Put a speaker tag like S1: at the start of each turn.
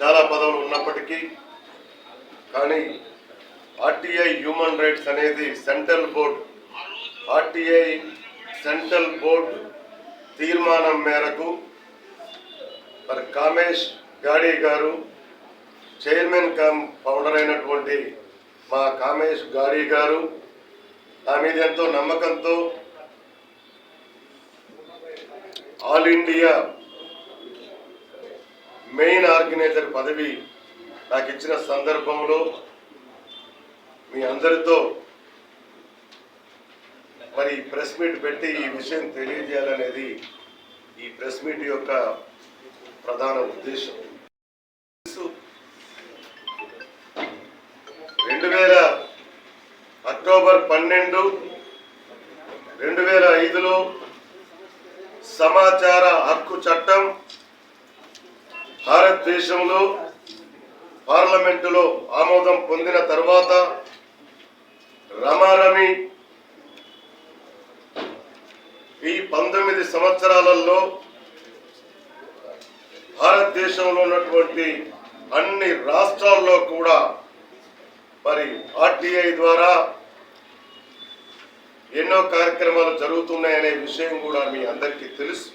S1: చాలా పదవులు ఉన్నప్పటికీ కానీ ఆర్టీఐ హ్యూమన్ రైట్స్ అనేది central board. RTI central board తీర్మానం మేరకు మరి కామేష్ గాడి గారు చైర్మన్ కమ్ ఫౌండర్ అయినటువంటి మా కామేష్ గాడి గారు నా మీద ఎంతో నమ్మకంతో ఆల్ ఇండియా మెయిన్ ఆర్గనైజర్ పదవి నాకు ఇచ్చిన సందర్భంలో మీ అందరితో మరి ప్రెస్ మీట్ పెట్టి ఈ విషయం తెలియజేయాలనేది ఈ ప్రెస్ మీట్ యొక్క ప్రధాన ఉద్దేశం. రెండు వేల అక్టోబర్ పన్నెండు రెండు వేల ఐదులో సమాచార హక్కు చట్టం భారతదేశంలో పార్లమెంటులో ఆమోదం పొందిన తర్వాత రమారమి ఈ పంతొమ్మిది సంవత్సరాలలో భారతదేశంలో ఉన్నటువంటి అన్ని రాష్ట్రాల్లో కూడా మరి ఆర్టీఐ ద్వారా ఎన్నో కార్యక్రమాలు జరుగుతున్నాయనే విషయం కూడా మీ అందరికీ తెలుసు.